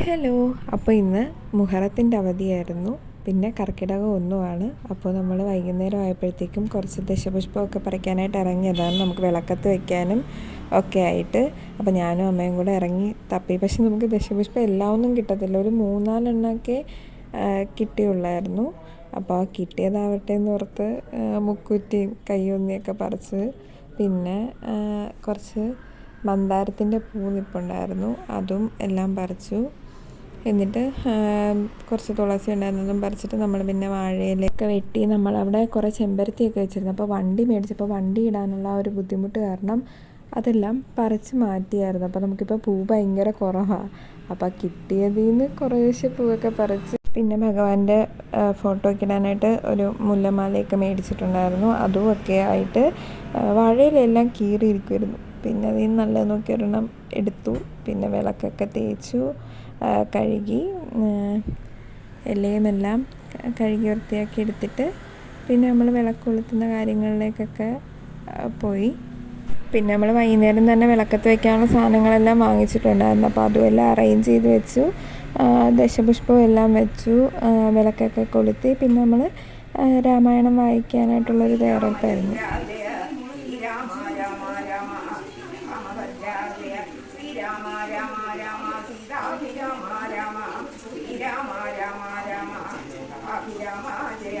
Hello അപ്പോൾ ഇന്ന് മുഹറത്തിന്റെ അവധിയായിരുന്നു. പിന്നെ കർക്കിടകം ഒന്നുമാണ് അപ്പോൾ നമ്മൾ വൈകുന്നേരം ആയപ്പോഴത്തേക്കും കുറച്ച് ദശപുഷ്പമൊക്കെ പറിക്കാനായിട്ട് ഇറങ്ങിയതാണ്. നമുക്ക് വിളക്കത്ത് വെക്കാനും ഒക്കെ ആയിട്ട്. അപ്പോൾ ഞാനും അമ്മയും കൂടെ ഇറങ്ങി തപ്പി. പക്ഷെ നമുക്ക് ദശപുഷ്പം എല്ലാം ഒന്നും കിട്ടത്തില്ല. ഒരു മൂന്നാലെണ്ണമൊക്കെ കിട്ടിയുള്ളായിരുന്നു. അപ്പോൾ ആ കിട്ടിയതാവട്ടെ എന്ന് ഓർത്ത് മുക്കുറ്റിയും കയ്യൊന്നിയൊക്കെ പറിച്ച് പിന്നെ കുറച്ച് മന്ദാരത്തിന്റെ പൂ നിൽപ്പുണ്ടായിരുന്നു അതും എല്ലാം പറിച്ചു. എന്നിട്ട് കുറച്ച് തുളസി ഉണ്ടായിരുന്നതും പറിച്ചിട്ട് നമ്മൾ പിന്നെ വാഴയിലൊക്കെ വെട്ടി നമ്മളവിടെ കുറേ ചെമ്പരത്തിയൊക്കെ വെച്ചിരുന്നു. അപ്പോൾ വണ്ടി മേടിച്ചപ്പോൾ വണ്ടി ഇടാനുള്ള ആ ഒരു ബുദ്ധിമുട്ട് കാരണം അതെല്ലാം പറിച്ച് മാറ്റിയായിരുന്നു. അപ്പോൾ നമുക്കിപ്പോൾ പൂ ഭയങ്കര കുറവാണ് അപ്പോൾ കിട്ടിയതിൽ നിന്ന് കുറേശ്ശെ പൂവൊക്കെ പറിച്ച് പിന്നെ ഭഗവാന്റെ ഫോട്ടോ ഇടാനായിട്ട് ഒരു മുല്ലമാലയൊക്കെ മേടിച്ചിട്ടുണ്ടായിരുന്നു. അതുമൊക്കെ ആയിട്ട് വാഴയിലെല്ലാം കീറിയിരിക്കുമായിരുന്നു പിന്നെ അതിൽ നിന്ന് നല്ലത് നോക്കി ഒരെണ്ണം എടുത്തു. പിന്നെ വിളക്കൊക്കെ തേച്ചു കഴുകി ഇലയുമെല്ലാം കഴുകി വൃത്തിയാക്കി എടുത്തിട്ട് പിന്നെ നമ്മൾ വിളക്ക് കൊളുത്തുന്ന കാര്യങ്ങളിലേക്കൊക്കെ പോയി. പിന്നെ നമ്മൾ വൈകുന്നേരം തന്നെ വിളക്കത്ത് വയ്ക്കാനുള്ള സാധനങ്ങളെല്ലാം വാങ്ങിച്ചിട്ടുണ്ടായിരുന്നു. അപ്പോൾ അതുമെല്ലാം അറേഞ്ച് ചെയ്ത് വെച്ചു. ദശപുഷ്പവും എല്ലാം വെച്ചു. വിളക്കൊക്കെ കൊളുത്തി. പിന്നെ നമ്മൾ രാമായണം വായിക്കാനായിട്ടുള്ളൊരു തയ്യാറെടുപ്പായിരുന്നു. രാമ രാമ രാമഭദ്രാജയ ശ്രീരാമ രാമ രാമ സീതാഭിരാമ രാമ ശ്രീരാമ രാമ രാമ അഭിരാമ ജയ